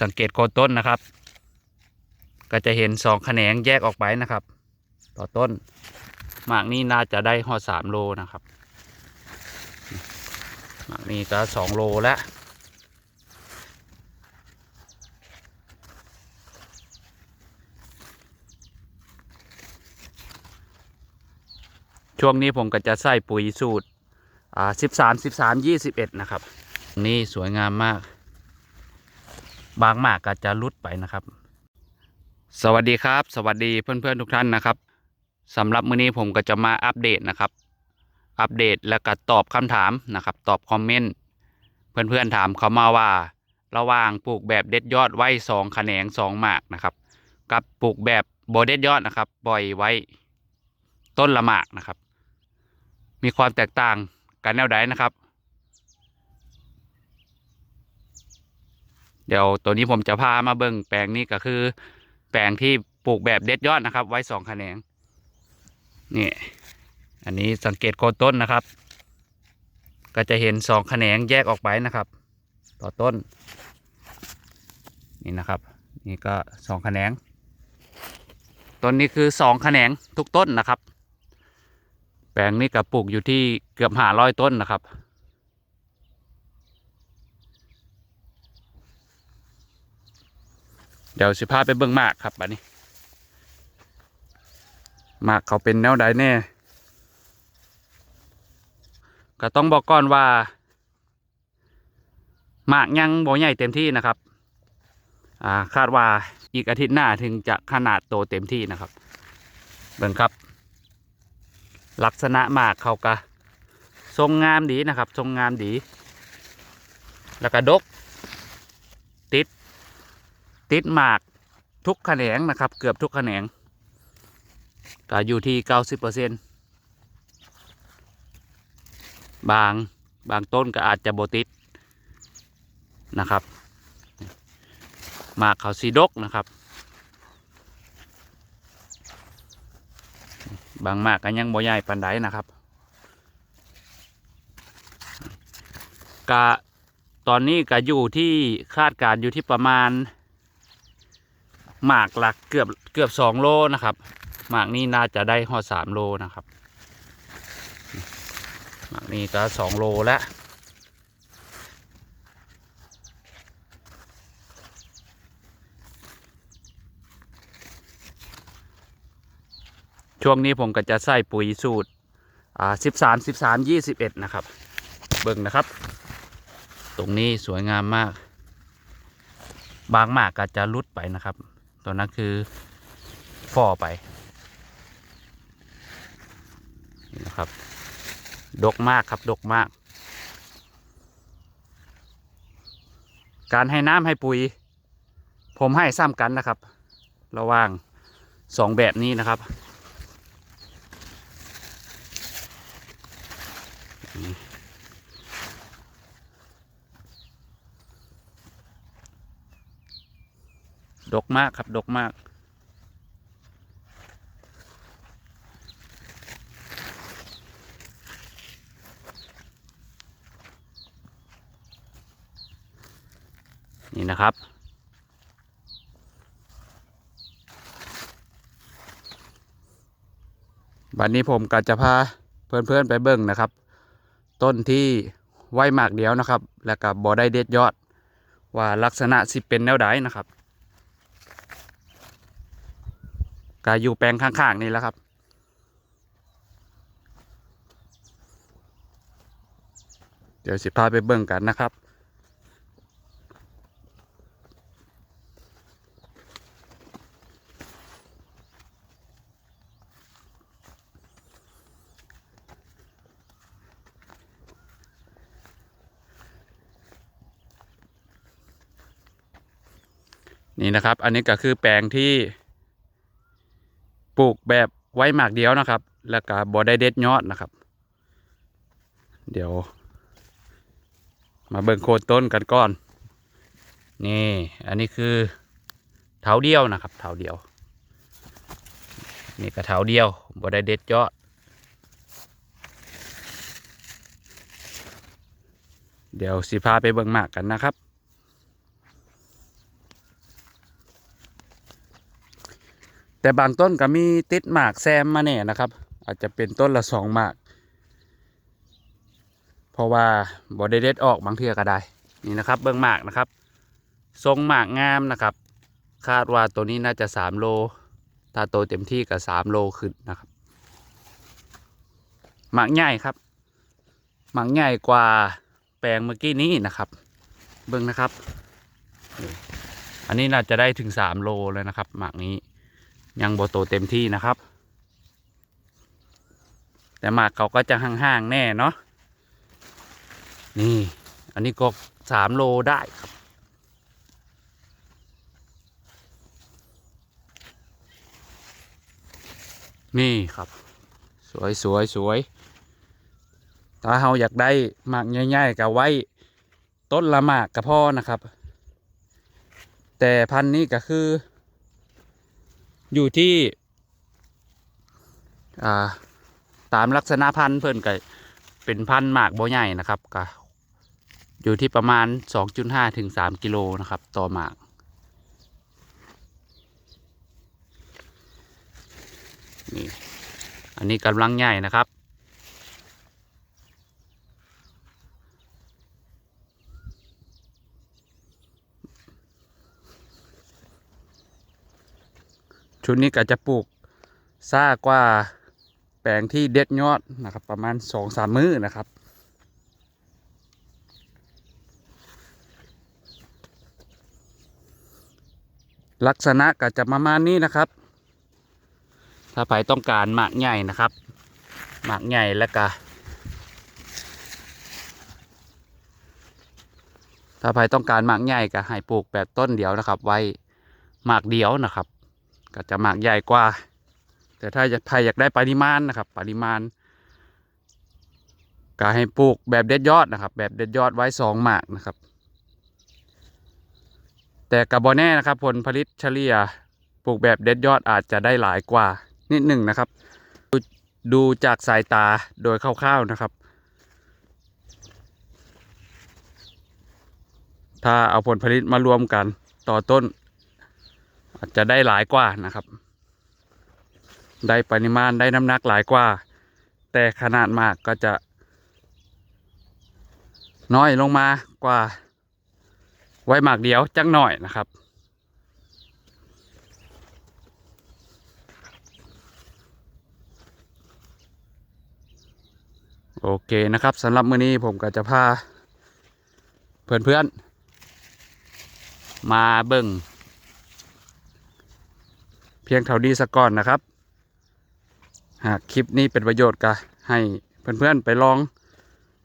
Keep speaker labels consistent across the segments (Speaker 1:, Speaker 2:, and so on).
Speaker 1: สังเกตโคนต้นนะครับ ก็จะเห็นสองแขนงแยกออกไปนะครับ ต่อต้นหมากนี้น่าจะได้ห่อสามโลนะครับหมากนี้ก็สองโลแล้วช่วงนี้ผมก็จะใส่ปุ๋ยสูตร อ่าสิบสามสิบสามยี่สิบเอ็ดนะครับ นี่สวยงามมาก บางมากก็จะลุดไปนะครับ สวัสดีครับ สวัสดีเพื่อนๆทุกท่านนะครับสำหรับมื้อนี้ผมก็จะมาอัปเดตนะครับ อัปเดตแล้วก็ตอบคำถามนะครับ ตอบคอมเมนต์เพื่อนๆถามเขามาว่า ระหว่างปลูกแบบเด็ดยอดไว้สองแขนงสองหมากนะครับ กับปลูกแบบโบเด็ดยอดนะครับปล่อยไว้ต้นละหมากนะครับ มีความแตกต่างกันแนวใดนะครับ เดี๋ยวตัวนี้ผมจะพามาเบิ่งแปลงนี้ก็คือ แปลงที่ปลูกแบบเด็ดยอดนะครับ ไว้สองแขนงนี่ อันนี้สังเกตโคนต้นนะครับ ก็จะเห็นสองแขนงแยกออกไปนะครับ ต่อต้น นี่นะครับ นี่ก็สองแขนง ต้นนี้คือสองแขนงทุกต้นนะครับ แปลงนี้กับปลูกอยู่ที่เกือบหาร้อยต้นนะครับ ดี๋ยวสิพาไปเบิ่งมากครับบัดนี้ มากเขาเป็นแนวใดแน่ ก็ต้องบอกก่อนว่า มากยังบ่ใหญ่เต็มที่นะครับอ่าคาดว่าอีกอาทิตย์หน้าถึงจะขนาดโตเต็มที่นะครับเบิ่งครับ ลักษณะมากเขากะทรงงามดีนะครับ ทรงงามดี แล้วก็ดก ติดหมากทุกแขนงนะครับ เกือบทุกแขนงก็อยู่ที่เก้าสิบเปอร์เซ็นบางบางต้นก็อาจจะโบติดนะครับหมากเขาสีดกนะครับ บางหมากก็ยังบ่ใหญ่ปานใดนะครับกะตอนนี้ก็อยู่ที่คาดการณ์อยู่ที่ประมาณ หมากหลักเกือบเกือบสองโลนะครับ หมากนี้น่าจะได้หอดสามโลนะครับ หมากนี้ก็สองโลแล้วช่วงนี้ผมก็จะใส่ปุ๋ยสูตร อ่าสิบสามสิบสามยี่สิบเอ็ดนะครับ เบิ่งนะครับ ตรงนี้สวยงามมาก บางหมากก็จะลุดไปนะครับ ตัวนั้นคือฝ่อไปนี่นะครับ ดกมากครับ ดกมาก การให้น้ำให้ปุ๋ย ผมให้ซ้ำกันนะครับ ระหว่างสองแบบนี้นะครับ ดกมากครับ ดกมาก นี่นะครับ วันนี้ผมก็จะพาเพื่อนๆไปเบิ่งนะครับ ต้นที่ไว้หมากเดียวนะครับ แล้วก็บ่ได้เด็ดยอด ว่าลักษณะสิเป็นแนวใดนะครับ ก็อยู่แปลงข้างๆนี่แล้วครับ เดี๋ยวสิพาไปเบิ่งกันนะครับนี่นะครับ อันนี้ก็คือแปลงที่ ปลูกแบบไว้หมากเดียวนะครับ แล้วก็บอได้เด็ดยอดนะครับ เดี๋ยว มาเบิ่งโคนต้นกันก่อน นี่ อันนี้คือเถาเดียวนะครับเถาเดียว นี่ก็เถาเดียวบอได้เด็ดยอด เดี๋ยวสิพาไปเบิ่งหมากกันนะครับ แต่บางต้นก็มีติดหมากแซมมาเนี่ยนะครับ อาจจะเป็นต้นละสองหมาก เพราะว่าบอดเด็ดออกบางเทือก็ได้ นี่นะครับเบื้องหมากนะครับ ทรงหมากงามนะครับ คาดว่าตัวนี้น่าจะสามโล ถ้าโตเต็มที่ก็สามโลขึ้นนะครับ หมากใหญ่ครับ หมากใหญ่กว่าแปลงเมื่อกี้นี้นะครับ เบื้องนะครับ อันนี้น่าจะได้ถึงสามโลเลยนะครับ หมากนี้ ยังโบโตเต็มที่นะครับ แต่หมากเขาก็จะห่างๆแน่เนาะนี่ อันนี้ก็สามโลได้ครับนี่ครับ สวยสวยสวยถ้าเราอยากได้หมากง่ายๆก็ไว้ต้นละหมากกับพ่อนะครับ แต่พันนี้ก็คือ อยู่ที่ตามลักษณะพันธุ์เพิ่นก็เป็นพันธุ์หมากบ่ใหญ่นะครับก็อยู่ที่ประมาณ 2.5 ถึง 3 กิโลนะครับ ต่อหมาก นี่ อันนี้กำลังใหญ่นะครับ ชุดนี้ก็จะปลูกซ่ากว่าแปลงที่เด็ดยอดนะครับ ประมาณสองสามมื้อนะครับ ลักษณะก็จะประมาณนี้นะครับ ถ้าใครต้องการหมากใหญ่นะครับหมากใหญ่แล้วก็ถ้าใครต้องการหมากใหญ่ก็ให้ปลูกแบบต้นเดียวนะครับ ไว้หมากเดียวนะครับ ก็จะหมากใหญ่กว่า แต่ถ้าใครอยากได้ปริมาณนะครับ ปริมาณ ก็ให้ปลูกแบบเด็ดยอดนะครับ แบบเด็ดยอดไว้สองหมากนะครับ แต่กับบอแน่นะครับ ผลผลิตเฉลี่ยปลูกแบบเด็ดยอดอาจจะได้หลายกว่า นิดหนึ่งนะครับดดูจากสายตาโดยคร่าวๆนะครับ ถ้าเอาผลผลิตมารวมกันต่อต้น อาจจะได้หลายกว่านะครับ ได้ปริมาณได้น้ำหนักหลายกว่า แต่ขนาดมากก็จะ น้อยลงมากว่า ไว้หมากเดียวจังหน่อยนะครับโอเคนะครับสำหรับมื้อนี้ผมก็จะพา เพื่อนๆ มาเบิ่ง พียงเท่านี้สักก่อนนะครับ หากคลิปนี้เป็นประโยชน์ก็ให้เพื่อนๆไปลอง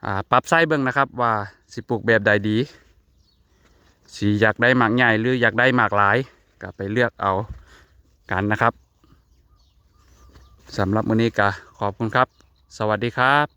Speaker 1: อปรับไส้เบิ่งนะครับ ว่าสิปลูกแบบใดดีสีอยากได้หมากใหญ่หรืออยากได้หมากหลายก็ไปเลือกเอากันนะครับสำหรับมื้อนี้ก็ขอบคุณครับ สวัสดีครับ